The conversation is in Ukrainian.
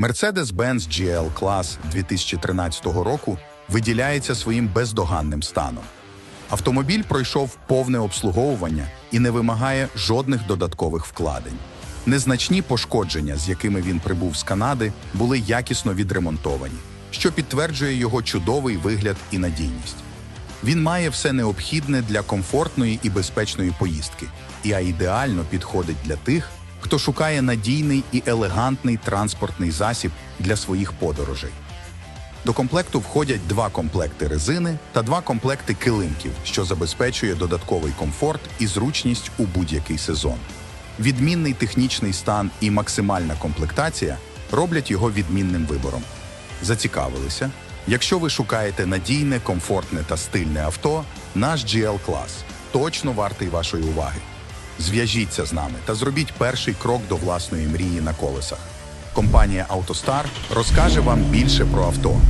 Mercedes-Benz GL Class 2013 року виділяється своїм бездоганним станом. Автомобіль пройшов повне обслуговування і не вимагає жодних додаткових вкладень. Незначні пошкодження, з якими він прибув з Канади, були якісно відремонтовані, що підтверджує його чудовий вигляд і надійність. Він має все необхідне для комфортної і безпечної поїздки, і а ідеально підходить для тих, хто шукає надійний і елегантний транспортний засіб для своїх подорожей. До комплекту входять два комплекти резини та два комплекти килимків, що забезпечує додатковий комфорт і зручність у будь-який сезон. Відмінний технічний стан і максимальна комплектація роблять його відмінним вибором. Зацікавилися? Якщо ви шукаєте надійне, комфортне та стильне авто, наш GL Class точно вартий вашої уваги. Зв'яжіться з нами та зробіть перший крок до власної мрії на колесах. Компанія «АвтоСтар» розкаже вам більше про авто